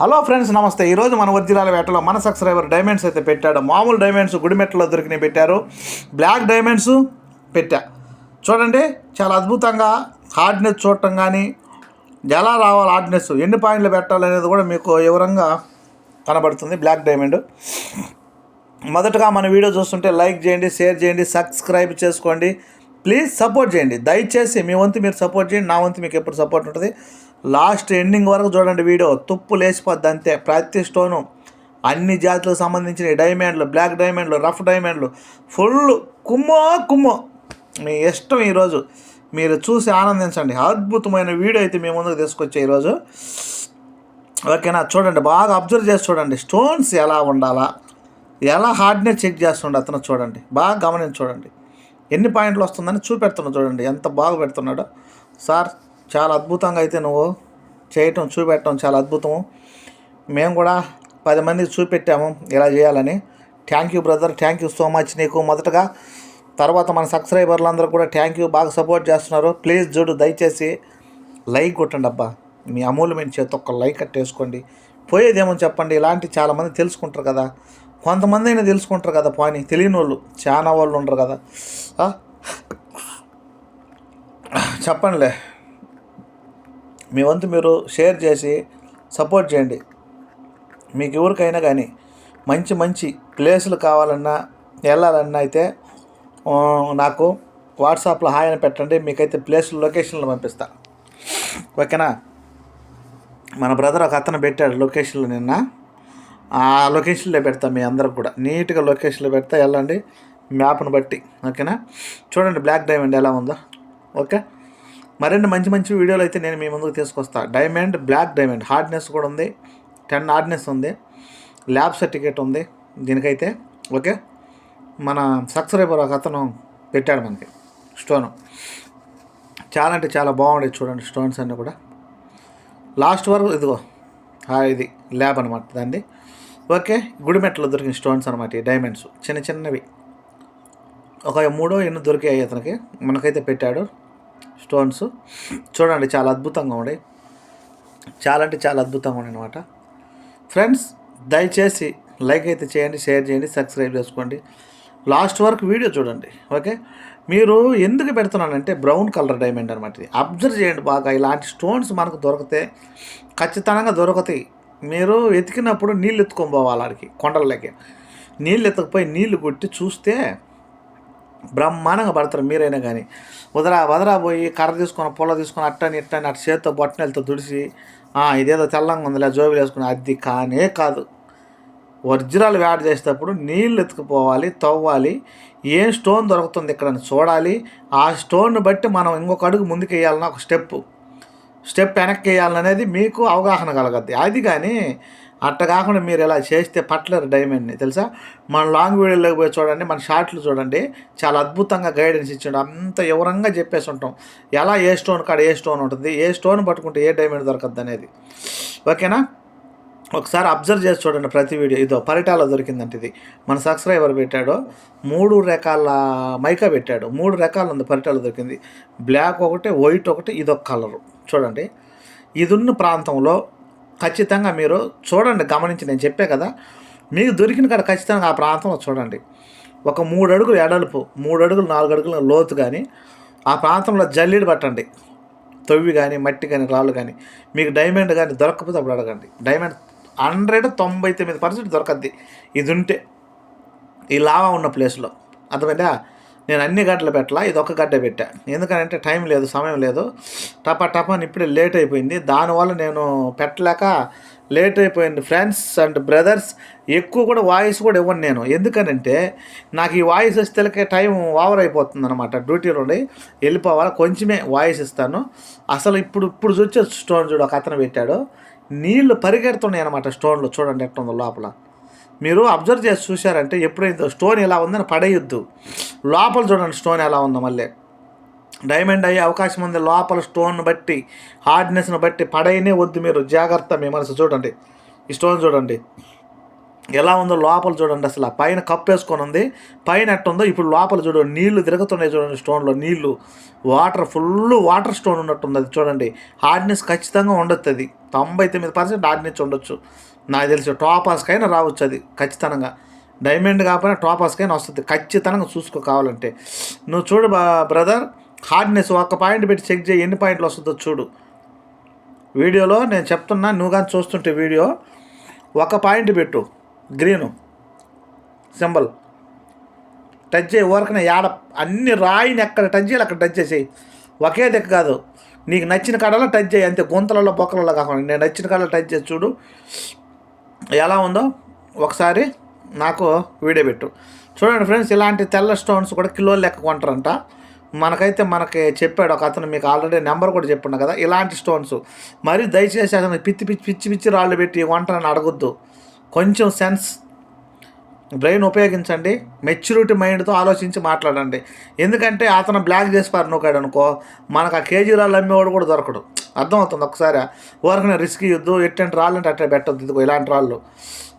Hello friends నమస్తే. ఈరోజు మన వర్జిలాల వేటలో మన సబ్స్క్రైబర్ డైమండ్స్ అయితే పెట్టాడు. మామూలు డైమండ్స్ గుడిమెట్లో దొరికినవి పెట్టారు. బ్లాక్ డైమండ్స్ పెట్టా. చూడండి చాలా అద్భుతంగా హార్డ్నెస్ చూడటం కానీ ఎలా రావాలి హార్డ్నెస్ ఎన్ని పాయింట్లు పెట్టాలనేది కూడా మీకు వివరంగా కనబడుతుంది బ్లాక్ డైమండ్. మొదటగా మన వీడియో చూస్తుంటే లైక్ చేయండి షేర్ చేయండి సబ్స్క్రైబ్ చేసుకోండి. ప్లీజ్ సపోర్ట్ చేయండి. దయచేసి మీ వంతు మీరు సపోర్ట్ చేయండి. నా వంతు మీకు ఎప్పుడు సపోర్ట్ ఉంటుంది. లాస్ట్ ఎండింగ్ వరకు చూడండి వీడియో. తుప్పు లేచిపోద్ది అంతే. ప్రతి స్టోను అన్ని జాతులకు సంబంధించిన డైమండ్లు బ్లాక్ డైమండ్లు రఫ్ డైమండ్లు ఫుల్ కుమ్మో కుమ్మో. మీ ఇష్టం ఈరోజు. మీరు చూసి ఆనందించండి. అద్భుతమైన వీడియో అయితే మీ ముందుకు తీసుకొచ్చే ఈరోజు. ఓకేనా? చూడండి. బాగా అబ్జర్వ్ చేసి చూడండి. స్టోన్స్ ఎలా ఉండాలా? ఎలా హార్డ్నెస్ చెక్ చేస్తుండే అతను చూడండి. బాగా గమనించి చూడండి. ఎన్ని పాయింట్లు వస్తుందని చూపెడుతున్నా చూడండి. ఎంత బాగా పెడుతున్నాడో. సార్ చాలా అద్భుతంగా అయితే నువ్వు చేయటం చూపెట్టడం చాలా అద్భుతము. మేము కూడా పది మందికి చూపెట్టాము ఇలా చేయాలని. Thank you brother thank you so much నీకు మొదటగా తర్వాత మన సబ్స్క్రైబర్లు అందరూ కూడా థ్యాంక్ యూ బాగా సపోర్ట్ చేస్తున్నారు. ప్లీజ్ చూడు దయచేసి లైక్ కొట్టండి అబ్బా. మీ అమూల్యమైన చేతి ఒక్క లైక్ కట్టేసుకోండి పోయేదేమో చెప్పండి. ఇలాంటి చాలామంది తెలుసుకుంటారు కదా. కొంతమంది అయినా తెలుసుకుంటారు కదా పోనీ తెలియని వాళ్ళు చాలా వాళ్ళు ఉండరు కదా. చెప్పండిలే. మీ వంతు మీరు షేర్ చేసి సపోర్ట్ చేయండి. మీకు ఎవరికైనా కానీ మంచి మంచి ప్లేసులు కావాలన్నా వెళ్ళాలన్నా అయితే నాకు వాట్సాప్లో హాయ్ అని పెట్టండి. మీకైతే ప్లేసులు లొకేషన్లు పంపిస్తా. ఓకేనా? మన బ్రదర్ ఒక అతను పెట్టాడు లొకేషన్లు నిన్న. ఆ లొకేషన్లో పెడతా మీ అందరికి కూడా. నీట్గా లొకేషన్లో పెడతా వెళ్ళండి మ్యాప్ను బట్టి ఓకేనా? చూడండి బ్లాక్ డైమండ్ ఎలా ఉందో ఓకే? మరిన్ని మంచి మంచి వీడియోలు అయితే నేను మీ ముందుకు తీసుకొస్తా. డైమండ్ బ్లాక్ డైమండ్ హార్డ్నెస్ కూడా ఉంది. టెన్ హార్డ్నెస్ ఉంది. ల్యాబ్ సర్టిఫికేట్ ఉంది దీనికైతే ఓకే? మన సబ్స్క్రైబర్ ఒక అతను పెట్టాడు మనకి స్టోను. చాలా అంటే చాలా బాగుండేది చూడండి స్టోన్స్ అన్నీ కూడా. లాస్ట్ వరకు ఇదిగో ఇది ల్యాబ్ అనమాట దాన్ని. ఓకే గుడిమెట్లో దొరికిన స్టోన్స్ అనమాట ఈ డైమండ్స్. చిన్న చిన్నవి. ఒక మూడో ఎన్నో దొరికాయి అతనికి? మనకైతే పెట్టాడు స్టోన్స్. చూడండి చాలా అద్భుతంగా ఉండే చాలా అంటే చాలా అద్భుతంగా ఉండే అనమాట ఫ్రెండ్స్ దయచేసి లైక్ అయితే చేయండి షేర్ చేయండి సబ్స్క్రైబ్ చేసుకోండి. లాస్ట్ వరకు వీడియో చూడండి ఓకే? మీరు ఎందుకు పెడుతున్నానంటే బ్రౌన్ కలర్ డైమండ్ అనమాట ఇది. అబ్జర్వ్ చేయండి బాగా ఇలాంటి స్టోన్స్ మనకు దొరికితే ఖచ్చితంగా దొరుకుతాయి. మీరు వెతికినప్పుడు నీళ్ళు ఎత్తుకొని పోవాలి ఆడికి కొండలకి నీళ్ళు ఎత్తకపోయి నీళ్ళు కొట్టి చూస్తే బ్రహ్మాండంగా పడతారు మీరైనా కానీ. వదరా వదరా పోయి కర్ర తీసుకొని పొల తీసుకొని అట్టని ఇట్టని అటు చేత్తో బొట్టనెలతో తుడిచి ఇదేదో తెల్లంగా ఉందిలే జోబులు వేసుకుని అది కానే కాదు. వజ్రాలు వేడ చేసేటప్పుడు నీళ్ళు ఎత్తుకుపోవాలి తవ్వాలి. ఏం స్టోన్ దొరుకుతుంది ఇక్కడ అని చూడాలి. ఆ స్టోన్ బట్టి మనం ఇంకొక అడుగు ముందుకు వేయాలన్న ఒక స్టెప్పు. స్టెప్ వెనక్కి వేయాలనేది మీకు అవగాహన కలగద్ది. అది కానీ అట్ట కాకుండా మీరు ఇలా చేస్తే పట్లరు డైమండ్ని తెలుసా? మన లాంగ్ వీడియోలోకి పోయి చూడండి మన షార్ట్లు చూడండి చాలా అద్భుతంగా గైడెన్స్ ఇచ్చాడు. అంత వివరంగా చెప్పేసి ఉంటాం. ఎలా ఏ స్టోన్ కాడ ఏ స్టోన్ ఉంటుంది ఏ స్టోన్ పట్టుకుంటే ఏ డైమండ్ దొరకద్దు అనేది. ఓకేనా? ఒకసారి అబ్జర్వ్ చేసి చూడండి ప్రతి వీడియో. ఇదో పరిటాలో దొరికిందంటే ఇది. మన సబ్స్క్రైబర్ పెట్టాడు. మూడు రకాల మైకా పెట్టాడు. మూడు రకాలు ఉంది పరిటాలో దొరికింది. బ్లాక్ ఒకటి వైట్ ఒకటి ఇదొక కలరు. చూడండి. ఇది ఉన్న ప్రాంతంలో ఖచ్చితంగా మీరు చూడండి గమనించి నేను చెప్పే కదా మీకు దొరికిన కాడ ఖచ్చితంగా ఆ ప్రాంతంలో చూడండి. ఒక మూడు అడుగులు ఎడల్పు మూడు అడుగులు నాలుగు అడుగుల లోతు కానీ ఆ ప్రాంతంలో జల్లీడు పట్టండి. తొవ్వి కానీ మట్టి కానీ రాళ్ళు కానీ మీకు డైమండ్ కానీ దొరకకపోతే అప్పుడు అడగండి. డైమండ్ హండ్రెడ్ తొంభై తొమ్మిది పర్సెంట్ దొరకద్ది. ఇది ఉంటే ఈ లావా ఉన్న ప్లేస్లో. అర్థమైందా? నేను అన్ని గడ్డలు పెట్టలా ఇది ఒక గడ్డ పెట్టా. ఎందుకంటే టైం లేదు సమయం లేదు. టపా టపా అని ఇప్పుడే లేట్ అయిపోయింది. దానివల్ల నేను పెట్టలేక లేట్ అయిపోయింది. ఫ్రెండ్స్ అండ్ బ్రదర్స్ ఎక్కువ కూడా వాయిస్ కూడా ఇవ్వను నేను. ఎందుకనంటే నాకు ఈ వాయిస్ వస్తే టైం ఓవర్ అయిపోతుంది అనమాట డ్యూటీలో ఉండి వెళ్ళిపోవాలి కొంచెమే వాయిస్ ఇస్తాను. అసలు ఇప్పుడు ఇప్పుడు చూచే స్టోన్ చూడు ఒక అతను పెట్టాడు. నీళ్ళు పరిగెడుతున్నాయి అనమాట స్టోన్లు. చూడండి ఎట్టుందో లోపల. మీరు అబ్జర్వ్ చేసి చూశారంటే ఎప్పుడైతే స్టోన్ ఎలా ఉందని పడేయొద్దు. లోపల చూడండి స్టోన్ ఎలా ఉందో మళ్ళీ. డైమండ్ అయ్యే అవకాశం ఉంది. లోపల స్టోన్ బట్టి హార్డ్నెస్ని బట్టి పడైనే వద్దు మీరు. జాగ్రత్త మీ మనసు చూడండి. ఈ స్టోన్ చూడండి. ఎలా ఉందో లోపల చూడండి అసలు. పైన కప్పు వేసుకొని ఉంది. పైన ఎట్టుందో ఇప్పుడు లోపల చూడండి నీళ్ళు తిరుగుతున్నాయి చూడండి స్టోన్లో. నీళ్ళు వాటర్ ఫుల్ వాటర్ స్టోన్ ఉన్నట్టుంది అది చూడండి. హార్డ్నెస్ ఖచ్చితంగా ఉండొచ్చు అది తొంభై తొమ్మిది పర్సెంట్ హార్డ్నెస్ నుంచి ఉండొచ్చు. నాకు తెలిసి టాపర్స్కైనా రావచ్చు అది ఖచ్చితంగా. డైమండ్ కాకపోయినా టాపర్స్కైనా వస్తుంది. ఖచ్చితంగా చూసుకో కావాలంటే. నువ్వు చూడు బ్రదర్ హార్డ్నెస్ ఒక్క పాయింట్ పెట్టి చెక్ చేయి ఎన్ని పాయింట్లు వస్తుందో చూడు. వీడియోలో నేను చెప్తున్నా నువ్వు కానీ చూస్తుంటే వీడియో ఒక పాయింట్ పెట్టు గ్రీను సింబల్. టచ్ చేయి ఊరకనే యాడ అన్ని రాయిని ఎక్కడ టచ్ చేయాలి అక్కడ టచ్ చేసేయి. ఒకే దిక్కు కాదు. నీకు నచ్చిన కాడలో టచ్ చేయి అంతే గుంతలలో బొక్కలలో కాకుండా. నేను నచ్చిన కాడలో టచ్ చేసి చూడు. ఎలా ఉందో ఒకసారి నాకు వీడియో పెట్టు. చూడండి ఫ్రెండ్స్ ఇలాంటి తెల్ల స్టోన్స్ కూడా కిలోలు లెక్క కొంటారంట. మనకైతే మనకి చెప్పాడు ఒక అతను మీకు ఆల్రెడీ నెంబర్ కూడా చెప్పున్నా కదా ఇలాంటి స్టోన్స్ మరి దయచేసి అతను పిచ్చి పిచ్చి పిచ్చి పిచ్చి రాళ్ళు పెట్టి వంటని అడగొద్దు. కొంచెం సెన్స్ బ్రెయిన్ ఉపయోగించండి. మెచ్యూరిటీ మైండ్తో ఆలోచించి మాట్లాడండి. ఎందుకంటే అతను బ్లాక్ చేసి పారినోకాడు అనుకో మనకు ఆ కేజీ రాళ్ళు అమ్మేవాడు కూడా దొరకడు. అర్థమవుతుంది ఒకసారి? ఊరికి రిస్క్ ఇవ్వద్దు ఎట్టంటి రాళ్ళు అంటే అట్టే పెట్టద్దు ఇదిగో ఇలాంటి రాళ్ళు.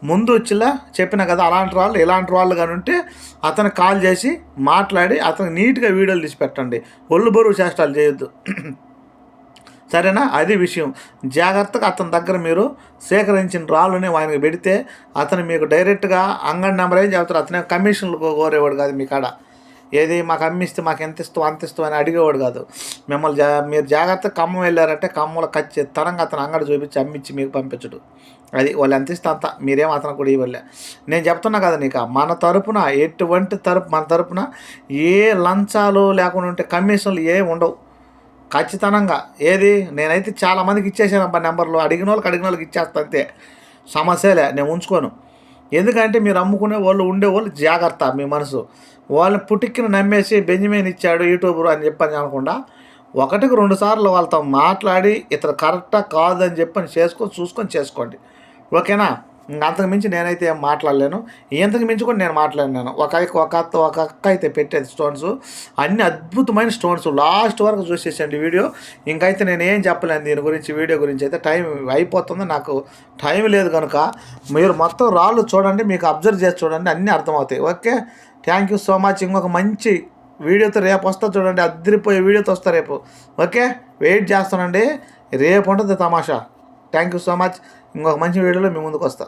ముందు వచ్చిలా చెప్పిన కదా అలాంటి రాళ్ళు ఇలాంటి వాళ్ళు కానీ ఉంటే అతను కాల్ చేసి మాట్లాడి అతనికి నీట్గా వీడియోలు తీసి పెట్టండి. ఒళ్ళు బరువు చేష్టాలు చేయొద్దు. సరేనా? అది విషయం. జాగ్రత్తగా అతని దగ్గర మీరు సేకరించిన రాళ్ళని ఆయనకి పెడితే అతను మీకు డైరెక్ట్గా అంగడి నెంబర్ ఏం చెప్తారు అతనే కమిషన్లు కోరేవాడు కాదు మీ కాడ. ఏది మాకు అమ్మిస్తే మాకు ఎంత ఇస్తావు అంత ఇస్తావు అని అడిగేవాడు కాదు. మిమ్మల్ని జా మీరు జాగ్రత్తగా ఖమ్మం వెళ్ళారంటే ఖమ్మంలో ఖచ్చితంగా అతను అంగడి చూపించి అమ్మించి మీకు పంపించడు. అది వాళ్ళు ఎంత ఇస్తే అంత. మీరేం అతను కూడా ఇవ్వలే. నేను చెప్తున్నా కదా నీకు మన తరపున ఎటువంటి తరపు మన తరపున ఏ లంచాలు లేకుండా ఉంటే కమిషన్లు ఏం ఉండవు. ఖచ్చితంగా. ఏది? నేనైతే చాలా మందికి ఇచ్చేసాను అబ్బా నెంబర్లు. అడిగిన వాళ్ళకి అడిగిన వాళ్ళకి ఇచ్చేస్తా అంతే. సమస్యలే నేను ఉంచుకోను. ఎందుకంటే మీరు అమ్ముకునే వాళ్ళు ఉండేవాళ్ళు జాగ్రత్త మీ మనసు. వాళ్ళని పుటిక్కిన నమ్మేసి బెంజమిన్ ఇచ్చాడు యూట్యూబర్ అని చెప్పని అనకుండా ఒకటికి రెండు సార్లు వాళ్ళతో మాట్లాడి ఇతను కరెక్టా కాదని చెప్పని చేసుకొని చూసుకొని చేసుకోండి. ఓకేనా? అంతకు మించి నేనైతే ఏం మాట్లాడలేను. ఇంతకు మించి కూడా నేను మాట్లాడినాను. ఒక అక్క- ఒక అత్త ఒక అక్క అయితే పెట్టేది స్టోన్స్ అన్ని అద్భుతమైన స్టోన్స్ లాస్ట్ వరకు చూసేసండి వీడియో. ఇంకైతే నేను ఏం చెప్పలేను దీని గురించి వీడియో గురించి అయితే టైం అయిపోతుంది. నాకు టైం లేదు కనుక మీరు మొత్తం రాళ్ళు చూడండి మీకు అబ్జర్వ్ చేసి చూడండి అన్నీ అర్థమవుతాయి. Okay? Thank you so much ఇంకొక మంచి వీడియోతో రేపు వస్తా చూడండి. అద్దరిపోయే వీడియోతో వస్తా రేపు. ఓకే? వెయిట్ చేస్తానండి. రేపు ఉంటుంది తమాషా. థ్యాంక్ యూ సో మచ్ ఇంకొక మంచి వీడియోలో మీ ముందుకు వస్తా.